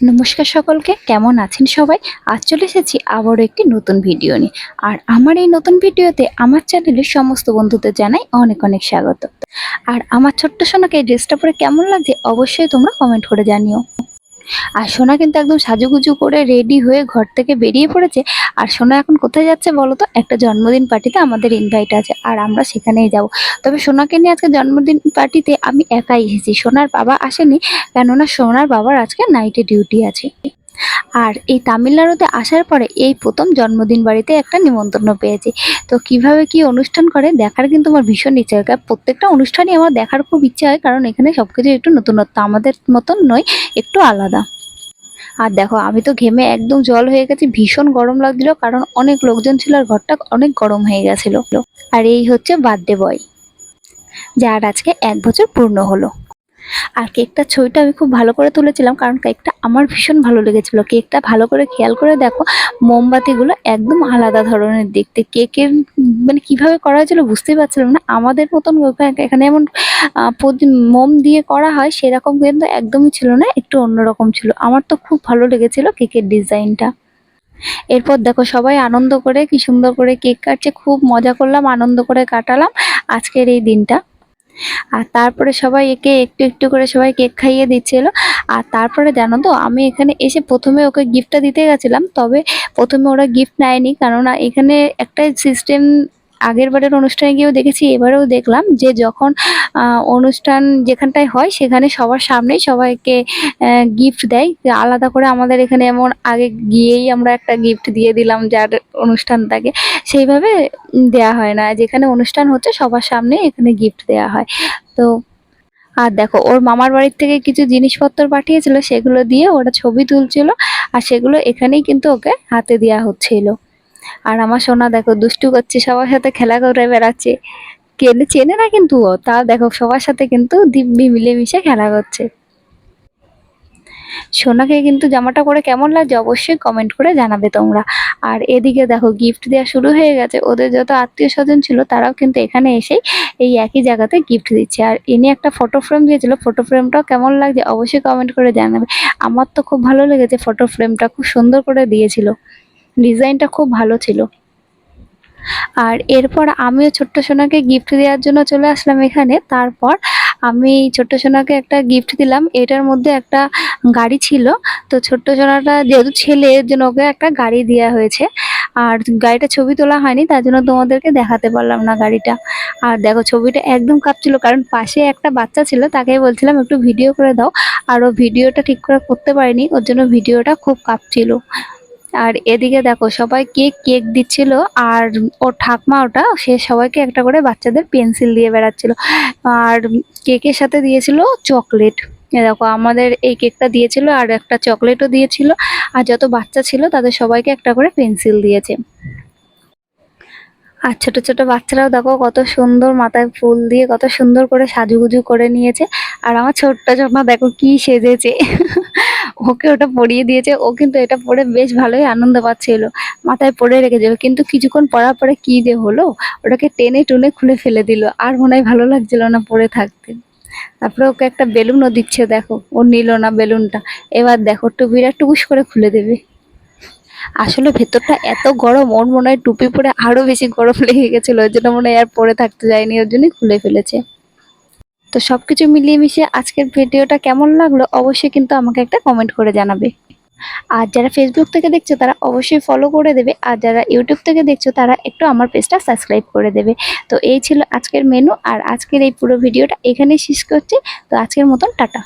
নমস্কার সকলকে, কেমন আছেন সবাই? আজ চলে এসেছি আবারও একটি নতুন ভিডিও নিয়ে। আর আমার এই নতুন ভিডিওতে আমার চ্যানেলের সমস্ত বন্ধুদের জানাই অনেক অনেক স্বাগত। আর আমার ছোট্ট সোনাকে এই ড্রেসটা পরে কেমন লাগছে অবশ্যই তোমরা কমেন্ট করে জানিও। আর সোনা কিন্তু একদম সাজুগুজু করে রেডি হয়ে ঘর থেকে বেরিয়ে পড়েছে। আর সোনা এখন কোথায় যাচ্ছে বলো তো? একটা জন্মদিন পার্টিতে আমাদের ইনভাইট আছে, আর আমরা সেখানেই যাব। তবে সোনাকে নিয়ে আজকে জন্মদিন পার্টিতে আমি একাই এসেছি। সোনার বাবা আসেনি, কেননা সোনার বাবার আজকে নাইটে ডিউটি আছে। আর এই তামিলনাড়ুতে আসার পরে এই প্রথম জন্মদিন বাড়িতে একটা নিমন্ত্রণ পেয়েছি। তো কীভাবে কি অনুষ্ঠান করে দেখার কিন্তু আমার ভীষণ ইচ্ছা হয়। প্রত্যেকটা অনুষ্ঠানই আমার দেখার খুব ইচ্ছা হয়। কারণ এখানে সব কিছু একটু নতুনত্ব। আমাদের মতন নয়, একটু আলাদা। আর দেখো, আমি তো ঘেমে একদম জল হয়ে গেছি। ভীষণ গরম লাগছিল। কারণ অনেক লোকজন ছিল আর ঘরটা অনেক গরম হয়ে গেছিল। আর এই হচ্ছে বার্থডে বয়, যার আজকে এক বছর পূর্ণ হলো। আর কেকটার ছবিটা আমি খুব ভালো করে তুলেছিলাম, কারণ কেকটা আমার ভীষণ ভালো লেগেছিল। কেকটা ভালো করে খেয়াল করে দেখো, মোমবাতিগুলো একদম আলাদা ধরনের দেখতে। কেকের মানে কীভাবে করা হয়েছিল বুঝতেই পারছিলাম না। আমাদের মতন এখানে প্রতি- মোম দিয়ে করা হয়, সেরকম কিন্তু একদমই ছিল না, একটু অন্যরকম ছিল। আমার তো খুব ভালো লেগেছিল কেকের ডিজাইনটা। এরপর দেখো সবাই আনন্দ করে, কি সুন্দর করে কেক কাটছে, খুব মজা করলাম, আনন্দ করে কাটালাম আজকের এই দিনটা। আর তারপরে সবাই একে একটু একটু করে সবাই কেক খাইয়ে দিচ্ছিল। আর তারপরে জানো তো, আমি এখানে এসে প্রথমে ওকে গিফটটা দিতে গেছিলাম, তবে প্রথমে ওরা গিফট নেয়নি, কেননা এখানে একটা সিস্টেম আগের বারের অনুষ্ঠানে গিয়েও দেখেছি, এবারেও দেখলাম যে যখন অনুষ্ঠান যেখানটায় হয় সেখানে সবার সামনেই সবাইকে গিফট দেয়। আলাদা করে আমাদের এখানে এমন আগে গিয়েই আমরা একটা গিফট দিয়ে দিলাম যার অনুষ্ঠান থাকে সেইভাবে দেয়া হয় না। যেখানে অনুষ্ঠান হচ্ছে সবার সামনে এখানে গিফট দেয়া হয়। তো, আর দেখো, ওর মামার বাড়ির থেকে কিছু জিনিসপত্র পাঠিয়েছিল, সেগুলো দিয়ে ওরা ছবি তুলছিল। আর সেগুলো এখানেই কিন্তু ওকে হাতে দেওয়া হচ্ছিল। আর আমার সোনা দেখো দুষ্টু করছে, সবার সাথে খেলা করে বেড়াচ্ছে। কেনে, চেনে না কিন্তু ও তা দেখো সবার সাথে কিন্তু দিব্যি মিলেমিশে খেলা করছে। সোনাকে কিন্তু জামাটা করে কেমন লাগছে অবশ্যই কমেন্ট করে জানাবে তোমরা। আর এদিকে দেখো গিফট দেওয়া শুরু হয়ে গেছে, ওদের যত আত্মীয় স্বজন ছিল তারাও কিন্তু এখানে এসেই এই একই জায়গাতে গিফট দিচ্ছে। আর ইনি একটা ফটো ফ্রেম দিয়েছিল ফটো ফ্রেমটাও কেমন লাগছে অবশ্যই কমেন্ট করে জানাবে। আমার তো খুব ভালো লেগেছে ফটো ফ্রেমটা খুব সুন্দর করে দিয়েছিল। ডিজাইনটা খুব ভালো ছিল। আর এরপর আমিও ছোট্ট সোনাকে গিফট দেওয়ার জন্য চলে আসলাম এখানে। তারপর আমি ছোট্ট সোনাকে একটা গিফট দিলাম। এটার মধ্যে একটা গাড়ি ছিল। তো ছোট্ট সোনাটা যেহেতু ছেলে, এর জন্য ওকে একটা গাড়ি দেওয়া হয়েছে। আর গাড়িটা ছবি তোলা হয়নি, তার জন্য তোমাদেরকে দেখাতে পারলাম না গাড়িটা। আর দেখো, ছবিটা একদম কাঁপছিল, কারণ পাশে একটা বাচ্চা ছিল, তাকে বলছিলাম, একটু ভিডিও করে দাও। আর ও ভিডিওটা ঠিক করে করতে পারেনি, ওর জন্য ভিডিওটা খুব কাঁপছিল। আর এদিকে দেখো সবাই কেক কেক দিচ্ছিল আর ওর ঠাকমা ওটা, সে সবাইকে একটা করে বাচ্চাদের পেন্সিল দিয়ে বেড়াচ্ছিল। আর কেকের সাথে দিয়েছিল চকলেট। দেখো আমাদের এই কেকটা দিয়েছিল আর একটা চকলেটও দিয়েছিল। আর যত বাচ্চা ছিল তাদের সবাইকে একটা করে পেন্সিল দিয়েছে। আর ছোট ছোট বাচ্চারাও দেখো কত সুন্দর মাথায় ফুল দিয়ে কত সুন্দর করে সাজুগুজু করে নিয়েছে। আর আমার ছোট্ট জমা দেখো কি সেজেছে। ওকে ওটা পরিয়ে দিয়েছে, ও কিন্তু এটা পরে বেশ ভালোই আনন্দ পাচ্ছিল, মাথায় পরে রেখেছিল। কিন্তু কিছুক্ষণ পরার পরে কি যে হলো, ওটাকে টেনে টুনে খুলে ফেলে দিল, আর মনে হয় ভালো লাগছিল না পরে থাকতে। তারপরে ওকে একটা বেলুনও দিচ্ছে, দেখো, ও নিল না বেলুনটা। এবার দেখো, টুপিটা টুকুস করে খুলে দেবে। আসলে ভেতরটা এত গরম, ওর মনে হয় টুপি পরে আরও বেশি গরম লেগে গেছিল ওই জন্য মনে হয় আর পরে থাকতে যায়নি, ওর জন্যই খুলে ফেলেছে। তো সব কিছু মিলিয়ে মিশিয়ে আজকের ভিডিওটা কেমন লাগল অবশ্যই কিন্তু আমাকে একটা কমেন্ট করে জানাবে। আর যারা ফেসবুক থেকে দেখছ, তারা অবশ্যই ফলো করে দেবে। আর যারা ইউটিউব থেকে দেখছ, তারা একটু আমার পেজটা সাবস্ক্রাইব করে দেবে। তো এই ছিল আজকের মেনু আর আজকের এই পুরো ভিডিওটা এখানেই শেষ করছে। তো আজকের মতন, টাটা।